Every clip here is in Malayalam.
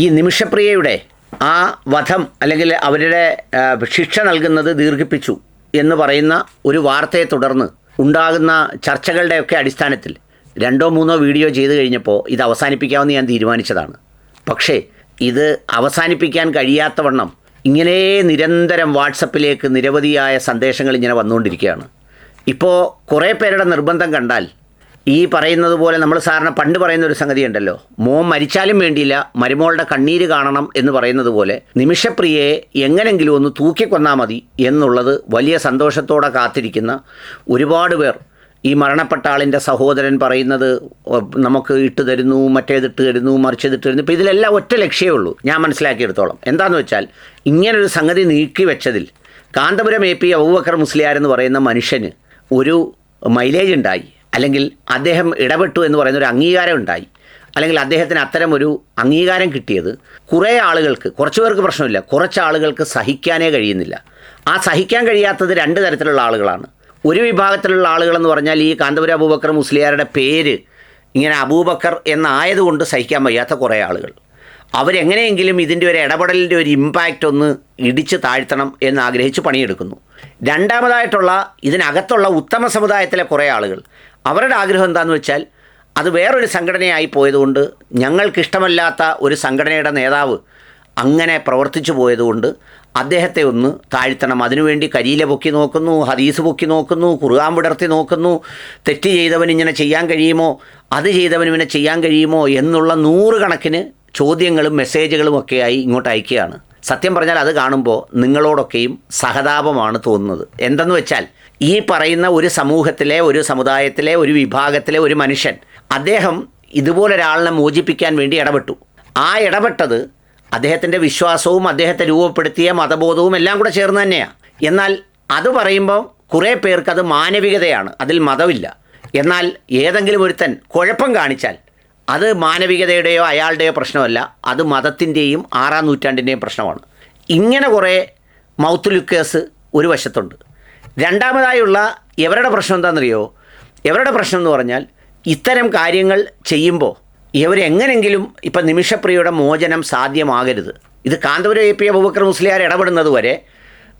ഈ നിമിഷപ്രിയയുടെ ആ വധം അല്ലെങ്കിൽ അവരുടെ ശിക്ഷ നൽകുന്നത് ദീർഘിപ്പിച്ചു എന്ന് പറയുന്ന ഒരു വാർത്തയെ തുടർന്ന് ഉണ്ടാകുന്ന ചർച്ചകളുടെയൊക്കെ അടിസ്ഥാനത്തിൽ രണ്ടോ മൂന്നോ വീഡിയോ ചെയ്തു കഴിഞ്ഞപ്പോൾ ഇത് അവസാനിപ്പിക്കാമെന്ന് ഞാൻ തീരുമാനിച്ചതാണ്. പക്ഷേ ഇത് അവസാനിപ്പിക്കാൻ കഴിയാത്തവണ്ണം ഇങ്ങനെ നിരന്തരം വാട്സപ്പിലേക്ക് നിരവധിയായ സന്ദേശങ്ങൾ ഇങ്ങനെ വന്നുകൊണ്ടിരിക്കുകയാണ്. ഇപ്പോൾ കുറേ പേരുടെ നിർബന്ധം കണ്ടാൽ ഈ പറയുന്നത് പോലെ നമ്മൾ സാറിന് പണ്ട് പറയുന്ന ഒരു സംഗതി ഉണ്ടല്ലോ. മോൻ മരിച്ചാലും വേണ്ടിയില്ല മരുമോളുടെ കണ്ണീര് കാണണം എന്ന് പറയുന്നത് പോലെ നിമിഷപ്രിയയെ എങ്ങനെങ്കിലും ഒന്ന് തൂക്കിക്കൊന്നാൽ മതി എന്നുള്ളത് വലിയ സന്തോഷത്തോടെ കാത്തിരിക്കുന്ന ഒരുപാട് പേർ. ഈ മരണപ്പെട്ട ആളിന്റെ സഹോദരൻ പറയുന്നത് നമുക്ക് ഇട്ട് തരുന്നു മറ്റേതിട്ട് തരുന്നു മറിച്ചതിട്ട് തരുന്നു. ഇപ്പോൾ ഇതിലെല്ലാം ഒറ്റ ലക്ഷ്യമേ ഉള്ളൂ. ഞാൻ മനസ്സിലാക്കിയെടുത്തോളം. എന്താണെന്ന് വെച്ചാൽ ഇങ്ങനൊരു സംഗതി നീക്കി വെച്ചതിൽ കാന്തപുരം എ പി അബൂബക്കർ മുസ്ലിയാർ എന്ന് പറയുന്ന മനുഷ്യന് ഒരു മൈലേജ് ഉണ്ടായി. അല്ലെങ്കിൽ അദ്ദേഹം ഇടപെട്ടു എന്ന് പറയുന്ന ഒരു അംഗീകാരം ഉണ്ടായി. അല്ലെങ്കിൽ അദ്ദേഹത്തിന് അത്തരം ഒരു അംഗീകാരം കിട്ടിയത് കുറേ ആളുകൾക്ക് കുറച്ച് പേർക്ക് പ്രശ്നമില്ല കുറച്ച് ആളുകൾക്ക് സഹിക്കാനേ കഴിയുന്നില്ല. ആ സഹിക്കാൻ കഴിയാത്തത് രണ്ട് തരത്തിലുള്ള ആളുകളാണ്. ഒരു വിഭാഗത്തിലുള്ള ആളുകളെന്ന് പറഞ്ഞാൽ ഈ കാന്തപുര അബൂബക്കർ മുസ്ലിയാരുടെ പേര് ഇങ്ങനെ അബൂബക്കർ എന്നായതുകൊണ്ട് സഹിക്കാൻ വയ്യാത്ത കുറേ ആളുകൾ. അവരെങ്ങനെയെങ്കിലും ഇതിന്റെ ഒരു ഇടപെടലിന്റെ ഒരു ഇമ്പാക്റ്റ് ഒന്ന് ഇടിച്ച് താഴ്ത്തണം എന്ന് ആഗ്രഹിച്ച് പണിയെടുക്കുന്നു. രണ്ടാമതായിട്ടുള്ള ഇതിനകത്തുള്ള ഉത്തമ സമുദായത്തിലെ കുറേ ആളുകൾ അവരുടെ ആഗ്രഹം എന്താണെന്ന് വെച്ചാൽ അത് വേറൊരു സംഘടനയായി പോയതുകൊണ്ട് ഞങ്ങൾക്കിഷ്ടമല്ലാത്ത ഒരു സംഘടനയുടെ നേതാവ് അങ്ങനെ പ്രവർത്തിച്ചു പോയതുകൊണ്ട് അദ്ദേഹത്തെ ഒന്ന് താഴ്ത്തണം. അതിനുവേണ്ടി കരിയില പൊക്കി നോക്കുന്നു ഹദീസ് പൊക്കി നോക്കുന്നു കുറുകാൻ വിടർത്തി നോക്കുന്നു. തെറ്റ് ചെയ്തവൻ ഇങ്ങനെ ചെയ്യാൻ കഴിയുമോ? അത് ചെയ്തവൻ ഇങ്ങനെ ചെയ്യാൻ കഴിയുമോ? എന്നുള്ള നൂറുകണക്കിന് ചോദ്യങ്ങളും മെസ്സേജുകളും ഒക്കെയായി ഇങ്ങോട്ട് അയക്കുകയാണ്. സത്യം പറഞ്ഞാൽ അത് കാണുമ്പോൾ നിങ്ങളോടൊക്കെയും സഹതാപമാണ് തോന്നുന്നത്. എന്തെന്ന് വെച്ചാൽ ഈ പറയുന്ന ഒരു സമൂഹത്തിലെ ഒരു സമുദായത്തിലെ ഒരു വിഭാഗത്തിലെ ഒരു മനുഷ്യൻ അദ്ദേഹം ഇതുപോലെ ഒരാളിനെ മോചിപ്പിക്കാൻ വേണ്ടി ഇടപെട്ടു. ആ ഇടപെട്ടത് അദ്ദേഹത്തിന്റെ വിശ്വാസവും അദ്ദേഹത്തെ രൂപപ്പെടുത്തിയ മതബോധവും എല്ലാം കൂടെ ചേർന്ന് തന്നെയാണ് എന്നാൽ അത് പറയുമ്പോൾ കുറേ പേർക്ക് അത് മാനവികതയാണ് അതിൽ മതമില്ല. എന്നാൽ ഏതെങ്കിലും ഒരുത്തൻ കുഴപ്പം കാണിച്ചാൽ അത് മാനവികതയുടെയോ അയാളുടെയോ പ്രശ്നമല്ല അത് മതത്തിന്റെയും ആറാം നൂറ്റാണ്ടിന്റെയും പ്രശ്നമാണ്. ഇങ്ങനെ കുറേ മൗത്ത് ലുക്കേഴ്സ് ഒരു വശത്തുണ്ട്. രണ്ടാമതായുള്ള ഇവരുടെ പ്രശ്നം എന്താണെന്നറിയോ? ഇവരുടെ പ്രശ്നം എന്ന് പറഞ്ഞാൽ ഇത്തരം കാര്യങ്ങൾ ചെയ്യുമ്പോൾ ഇവരെങ്ങനെങ്കിലും ഇപ്പം നിമിഷപ്രിയയുടെ മോചനം സാധ്യമാകരുത്. ഇത് കാന്തപുരം എ പി അബൂബക്കർ മുസ്ലിയാർ ഇടപെടുന്നത് വരെ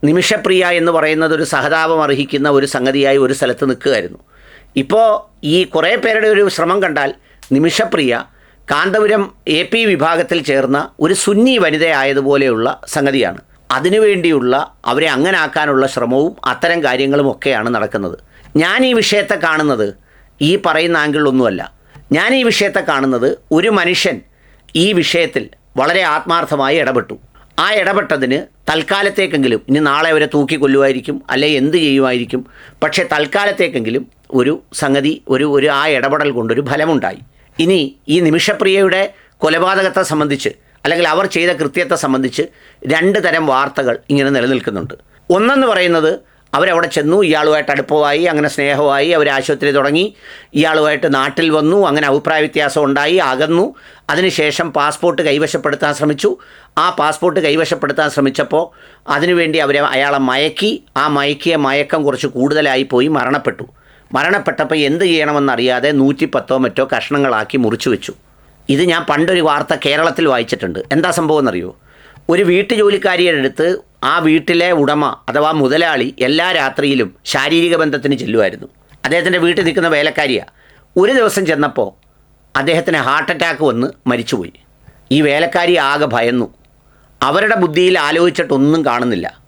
നിമിഷപ്രിയ എന്ന് പറയുന്നത് ഒരു സഹതാപം അർഹിക്കുന്ന ഒരു സംഗതിയായി ഒരു സ്ഥലത്ത് നിൽക്കുകയായിരുന്നു. ഇപ്പോൾ ഈ കുറേ പേരുടെ ഒരു ശ്രമം കണ്ടാൽ നിമിഷപ്രിയ കാന്തപുരം എ പി വിഭാഗത്തിൽ ചേർന്ന ഒരു സുന്നി വനിതയായതുപോലെയുള്ള സംഗതിയാണ്. അതിനുവേണ്ടിയുള്ള അവരെ അങ്ങനെ ആക്കാനുള്ള ശ്രമവും അത്തരം കാര്യങ്ങളും ഒക്കെയാണ് നടക്കുന്നത്. ഞാൻ ഈ വിഷയത്തെ കാണുന്നത് ഈ പറയുന്ന ആംഗിളിലൊന്നുമല്ല ഞാൻ ഈ വിഷയത്തെ കാണുന്നത് ഒരു മനുഷ്യൻ ഈ വിഷയത്തിൽ വളരെ ആത്മാർത്ഥമായി ഇടപെട്ടു. ആ ഇടപെട്ടതിന് തൽക്കാലത്തേക്കെങ്കിലും ഇനി നാളെ അവരെ തൂക്കിക്കൊല്ലുമായിരിക്കും അല്ലെ എന്ത് ചെയ്യുമായിരിക്കും. പക്ഷേ തൽക്കാലത്തേക്കെങ്കിലും ഒരു സംഗതി ഒരു ഒരു ആ ഇടപെടൽ കൊണ്ടൊരു ഫലമുണ്ടായി. ഇനി ഈ നിമിഷപ്രിയയുടെ കൊലപാതകത്തെ സംബന്ധിച്ച് അല്ലെങ്കിൽ അവർ ചെയ്ത കൃത്യത്തെ സംബന്ധിച്ച് രണ്ട് തരം വാർത്തകൾ ഇങ്ങനെ നിലനിൽക്കുന്നുണ്ട്. ഒന്നെന്ന് പറയുന്നത് അവരവിടെ ചെന്നു ഇയാളുമായിട്ട് അടുപ്പമായി അങ്ങനെ സ്നേഹമായി അവർ ആശുപത്രി തുടങ്ങി ഇയാളുമായിട്ട് നാട്ടിൽ വന്നു അങ്ങനെ അഭിപ്രായ വ്യത്യാസം ഉണ്ടായി അകന്നു. അതിനുശേഷം പാസ്പോർട്ട് കൈവശപ്പെടുത്താൻ ശ്രമിച്ചു. ആ പാസ്പോർട്ട് കൈവശപ്പെടുത്താൻ ശ്രമിച്ചപ്പോൾ അതിനുവേണ്ടി അവരെ അയാളെ മയക്കി ആ മയക്കിയ മയക്കം കുറച്ച് കൂടുതലായി പോയി മരണപ്പെട്ടു. മരണപ്പെട്ടപ്പോൾ എന്ത് ചെയ്യണമെന്നറിയാതെ നൂറ്റിപ്പത്തോ മറ്റോ കഷ്ണങ്ങളാക്കി മുറിച്ചു വെച്ചു. ഇത് ഞാൻ പണ്ടൊരു വാർത്ത കേരളത്തിൽ വായിച്ചിട്ടുണ്ട്. എന്താ സംഭവം എന്നറിയോ? ഒരു വീട്ടു ജോലിക്കാരിയുടെ അടുത്ത് ആ വീട്ടിലെ ഉടമ അഥവാ മുതലാളി എല്ലാ രാത്രിയിലും ശാരീരിക ബന്ധത്തിന് ചെല്ലുമായിരുന്നു. അദ്ദേഹത്തിന്റെ വീട്ടിൽ നിൽക്കുന്ന വേലക്കാരിയാണ് ഒരു ദിവസം ചെന്നപ്പോൾ അദ്ദേഹത്തിന് ഹാർട്ട് അറ്റാക്ക് വന്ന് മരിച്ചുപോയി. ഈ വേലക്കാരി ആകെ ഭയന്നു. അവരുടെ ബുദ്ധിയിൽ ആലോചിച്ചിട്ടൊന്നും കാണുന്നില്ല.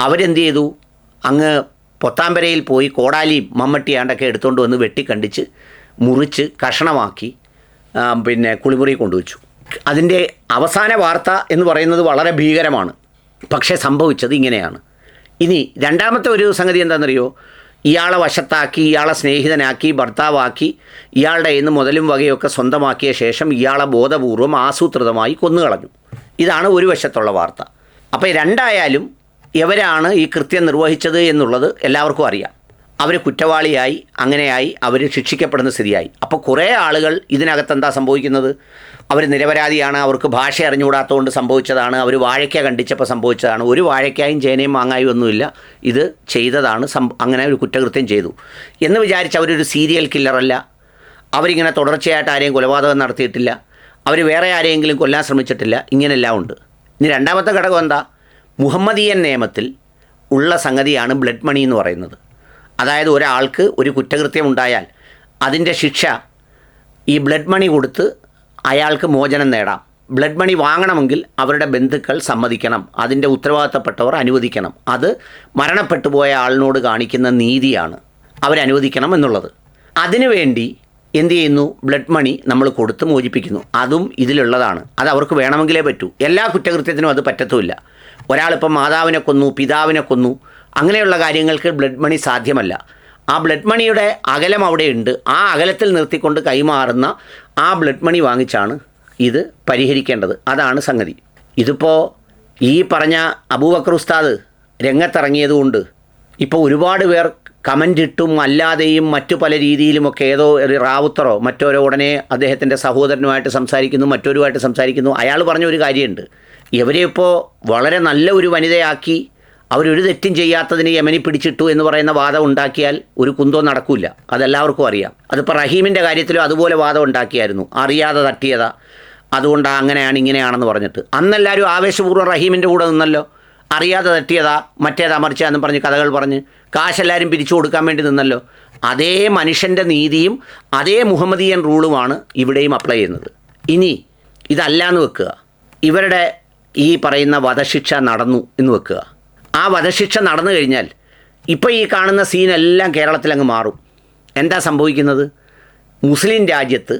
അവരെന്ത് ചെയ്തു? അങ്ങ് പൊത്താമ്പരയിൽ പോയി കോടാലിയും മമ്മട്ടിയാണ്ടൊക്കെ എടുത്തുകൊണ്ട് വന്ന് വെട്ടിക്കണ്ടിച്ച് മുറിച്ച് കഷണമാക്കി പിന്നെ കുളിമുറി കൊണ്ടുവച്ചു. അതിന്റെ അവസാന വാർത്ത എന്ന് പറയുന്നത് വളരെ ഭീകരമാണ്. പക്ഷേ സംഭവിച്ചത് ഇങ്ങനെയാണ്. ഇനി രണ്ടാമത്തെ ഒരു സംഗതി എന്താണെന്നറിയോ? ഇയാളെ വശത്താക്കി ഇയാളെ സ്നേഹിതനാക്കി ഭർത്താവാക്കി ഇയാളുടെ ഇന്ന് മുതലും വകയൊക്കെ സ്വന്തമാക്കിയ ശേഷം ഇയാളെ ബോധപൂർവം ആസൂത്രിതമായി കൊന്നുകളഞ്ഞു. ഇതാണ് ഒരു വശത്തുള്ള വാർത്ത. അപ്പോൾ രണ്ടായാലും എവരാണ് ഈ കൃത്യം നിർവഹിച്ചത് എന്നുള്ളത് എല്ലാവർക്കും അറിയാം. അവർ കുറ്റവാളിയായി അങ്ങനെയായി അവർ ശിക്ഷിക്കപ്പെടുന്ന സ്ഥിതിയായി. അപ്പോൾ കുറേ ആളുകൾ ഇതിനകത്ത് എന്താ സംഭവിക്കുന്നത്? അവർ നിരപരാധിയാണ് അവർക്ക് ഭാഷ അറിഞ്ഞുകൂടാത്തതുകൊണ്ട് സംഭവിച്ചതാണ് അവർ വാഴയ്ക്ക കണ്ടിച്ചപ്പോൾ സംഭവിച്ചതാണ്. ഒരു വാഴയ്ക്കായും ചേനയും മാങ്ങായും ഒന്നുമില്ല. ഇത് ചെയ്തതാണ് അങ്ങനെ ഒരു കുറ്റകൃത്യം ചെയ്തു. എന്ന് വിചാരിച്ച് അവരൊരു സീരിയൽ കില്ലറല്ല. അവരിങ്ങനെ തുടർച്ചയായിട്ട് ആരെയും കൊലപാതകം നടത്തിയിട്ടില്ല. അവർ വേറെ ആരെയെങ്കിലും കൊല്ലാൻ ശ്രമിച്ചിട്ടില്ല. ഇങ്ങനെല്ലാം ഉണ്ട്. ഇനി രണ്ടാമത്തെ ഘടകം എന്താ? മുഹമ്മദീയൻ നിയമത്തിൽ ഉള്ള സംഗതിയാണ് ബ്ലഡ് മണി എന്ന് പറയുന്നത്. അതായത് ഒരാൾക്ക് ഒരു കുറ്റകൃത്യം ഉണ്ടായാൽ അതിന്റെ ശിക്ഷ ഈ ബ്ലഡ് മണി കൊടുത്ത് അയാൾക്ക് മോചനം നേടാം. ബ്ലഡ് മണി വാങ്ങണമെങ്കിൽ അവരുടെ ബന്ധുക്കൾ സമ്മതിക്കണം. അതിന്റെ ഉത്തരവാദിത്തപ്പെട്ടവർ അനുവദിക്കണം. അത് മരണപ്പെട്ടു പോയ ആളിനോട് കാണിക്കുന്ന നീതിയാണ് അവരനുവദിക്കണം എന്നുള്ളത്. അതിനുവേണ്ടി എന്ത് ചെയ്യുന്നു? ബ്ലഡ് മണി നമ്മൾ കൊടുത്ത് മോചിപ്പിക്കുന്നു. അതും ഇതിലുള്ളതാണ്. അത് അവർക്ക് വേണമെങ്കിലേ പറ്റൂ. എല്ലാ കുറ്റകൃത്യത്തിനും അത് പറ്റത്തുമില്ല. ഒരാളിപ്പം മാതാവിനെ കൊന്നു പിതാവിനെ കൊന്നു അങ്ങനെയുള്ള കാര്യങ്ങൾക്ക് ബ്ലഡ് മണി സാധ്യമല്ല. ആ ബ്ലഡ് മണിയുടെ അകലം അവിടെയുണ്ട്. ആ അകലത്തിൽ നിർത്തിക്കൊണ്ട് കൈമാറുന്ന ആ ബ്ലഡ് മണി വാങ്ങിച്ചാണ് ഇത് പരിഹരിക്കേണ്ടത്. അതാണ് സംഗതി. ഇതിപ്പോൾ ഈ പറഞ്ഞ അബൂബക്കർ ഉസ്താദ് രംഗത്തിറങ്ങിയതുകൊണ്ട് ഇപ്പോൾ ഒരുപാട് പേർ കമന്റ് ഇട്ടും അല്ലാതെയും മറ്റു പല രീതിയിലുമൊക്കെ ഏതോ റാവുത്തറോ മറ്റോരോ ഉടനെ അദ്ദേഹത്തിന്റെ സഹോദരനുമായിട്ട് സംസാരിക്കുന്നു മറ്റൊരുമായിട്ട് സംസാരിക്കുന്നു. അയാൾ പറഞ്ഞ ഒരു കാര്യമുണ്ട്. ഇവരെ ഇപ്പോൾ വളരെ നല്ല ഒരു വനിതയാക്കി അവരൊരു തെറ്റും ചെയ്യാത്തതിന് യമനി പിടിച്ചിട്ടു എന്ന് പറയുന്ന വാദം ഉണ്ടാക്കിയാൽ ഒരു കുന്തോ നടക്കില്ല അതെല്ലാവർക്കും അറിയാം. അതിപ്പോൾ റഹീമിന്റെ കാര്യത്തിലും അതുപോലെ വാദം ഉണ്ടാക്കിയായിരുന്നു. അറിയാതെ തട്ടിയതാ. അതുകൊണ്ട് അങ്ങനെയാണ് ഇങ്ങനെയാണെന്ന് പറഞ്ഞിട്ട്. അന്നെല്ലാവരും ആവേശപൂർവം റഹീമിന്റെ കൂടെ നിന്നല്ലോ. അറിയാതെ തട്ടിയതാ. മറ്റേതാ മറിച്ചാന്നും പറഞ്ഞ് കഥകൾ പറഞ്ഞ് കാശെല്ലാവരും പിരിച്ചു കൊടുക്കാൻ വേണ്ടി നിന്നല്ലോ. അതേ മനുഷ്യന്റെ നീതിയും അതേ മുഹമ്മദീയൻ റൂളുമാണ് ഇവിടെയും അപ്ലൈ ചെയ്യുന്നത്. ഇനി ഇതല്ല എന്ന് വെക്കുക. ഇവരുടെ ഈ പറയുന്ന വധശിക്ഷ നടന്നു എന്ന് വെക്കുക. ആ വധശിക്ഷ നടന്നു കഴിഞ്ഞാൽ ഇപ്പോൾ ഈ കാണുന്ന സീനെല്ലാം കേരളത്തിലങ്ങ് മാറും. എന്താ സംഭവിക്കുന്നത്? മുസ്ലിം രാജ്യത്ത്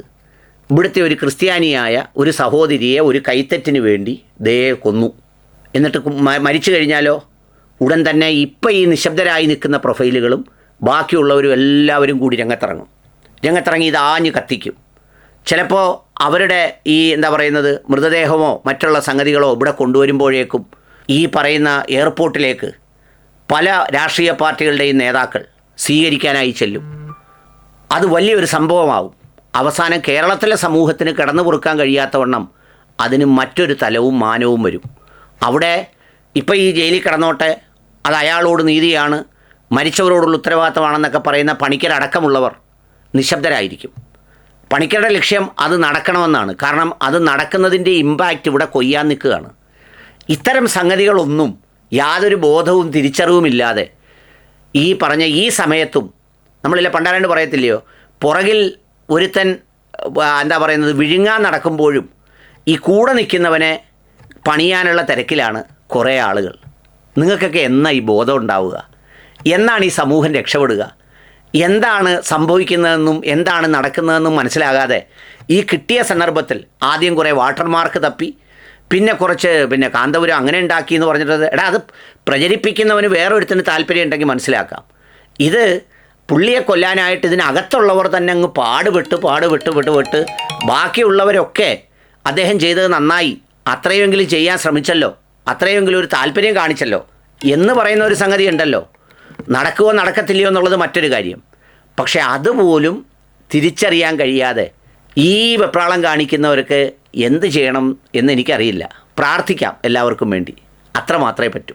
ഇവിടുത്തെ ഒരു ക്രിസ്ത്യാനിയായ ഒരു സഹോദരിയെ ഒരു കൈത്തറ്റിന് വേണ്ടി ദേ കൊന്നു. എന്നിട്ട് മരിച്ചു കഴിഞ്ഞാലോ? ഉടൻ തന്നെ ഇപ്പം ഈ നിശബ്ദരായി നിൽക്കുന്ന പ്രൊഫൈലുകളും ബാക്കിയുള്ളവരും എല്ലാവരും കൂടി രംഗത്തിറങ്ങും. രംഗത്തിറങ്ങി ഇത് ആഞ്ഞ് കത്തിക്കും. ചിലപ്പോൾ അവരുടെ ഈ എന്താ പറയുന്നത് മൃതദേഹമോ മറ്റുള്ള സംഗതികളോ ഇവിടെ കൊണ്ടുവരുമ്പോഴേക്കും ഈ പറയുന്ന എയർപോർട്ടിലേക്ക് പല രാഷ്ട്രീയ പാർട്ടികളുടെയും നേതാക്കൾ സ്വീകരിക്കാനായി ചെല്ലും. അത് വലിയൊരു സംഭവമാവും. അവസാനം കേരളത്തിലെ സമൂഹത്തിന് കിടന്നു പൊറുക്കാൻ കഴിയാത്തവണ്ണം അതിന് മറ്റൊരു തലവും മാനവും വരും. അവിടെ ഇപ്പോൾ ഈ ജയിലിൽ കിടന്നോട്ടെ അത് അയാളോട് നീതിയാണ് മരിച്ചവരോടുള്ള ഉത്തരവാദിത്തമാണെന്നൊക്കെ പറയുന്ന പണിക്കരടക്കമുള്ളവർ നിശബ്ദരായിരിക്കും. പണിക്കരുടെ ലക്ഷ്യം അത് നടക്കണമെന്നാണ്. കാരണം അത് നടക്കുന്നതിന്റെ ഇമ്പാക്റ്റ് ഇവിടെ കൊയ്യാൻ നിൽക്കുകയാണ്. ഇത്തരം സംഗതികളൊന്നും യാതൊരു ബോധവും തിരിച്ചറിവുമില്ലാതെ ഈ പറഞ്ഞ ഈ സമയത്തും നമ്മളില്ല പണ്ടാരാണ്ട് പറയത്തില്ലയോ പുറകിൽ ഒരുത്തൻ എന്താ പറയുന്നത് വിഴുങ്ങാൻ നടക്കുമ്പോഴും ഈ കൂടെ നിൽക്കുന്നവനെ പണിയാനുള്ള തിരക്കിലാണ് കുറേ ആളുകൾ. നിങ്ങൾക്കൊക്കെ എന്നാ ഈ ബോധം ഉണ്ടാവുക? എന്നാണ് ഈ സമൂഹം രക്ഷപ്പെടുക? എന്താണ് സംഭവിക്കുന്നതെന്നും എന്താണ് നടക്കുന്നതെന്നും മനസ്സിലാകാതെ ഈ കിട്ടിയ സന്ദർഭത്തിൽ ആദ്യം കുറേ വാട്ടർമാർക്ക് തപ്പി പിന്നെ കുറച്ച് പിന്നെ കാന്തപുരം അങ്ങനെ ഉണ്ടാക്കി എന്ന് പറഞ്ഞിട്ട് എടാ അത് പ്രചരിപ്പിക്കുന്നവന് വേറൊരുത്തിന് താല്പര്യം ഉണ്ടെങ്കിൽ മനസ്സിലാക്കാം. ഇത് പുള്ളിയെ കൊല്ലാനായിട്ട് ഇതിനകത്തുള്ളവർ തന്നെ അങ്ങ് പാടുപെട്ട് പാടുപെട്ട് പെട്ടുപെട്ട് പെട്ട് ബാക്കിയുള്ളവരൊക്കെ അദ്ദേഹം ചെയ്തത് നന്നായി. അത്രയുമെങ്കിലും ചെയ്യാൻ ശ്രമിച്ചല്ലോ. അത്രയുമെങ്കിലും ഒരു താല്പര്യം കാണിച്ചല്ലോ. എന്ന് പറയുന്ന ഒരു സംഗതി ഉണ്ടല്ലോ. നടക്കുമോ നടക്കത്തില്ലയോ എന്നുള്ളത് മറ്റൊരു കാര്യം. പക്ഷേ അതുപോലും തിരിച്ചറിയാൻ കഴിയാതെ ഈ വെപ്രാളം കാണിക്കുന്നവർക്ക് എന്ത് ചെയ്യണം എന്ന് എനിക്കറിയില്ല. പ്രാർത്ഥിക്കാം എല്ലാവർക്കും വേണ്ടി. അത്ര മാത്രമേ പറ്റൂ.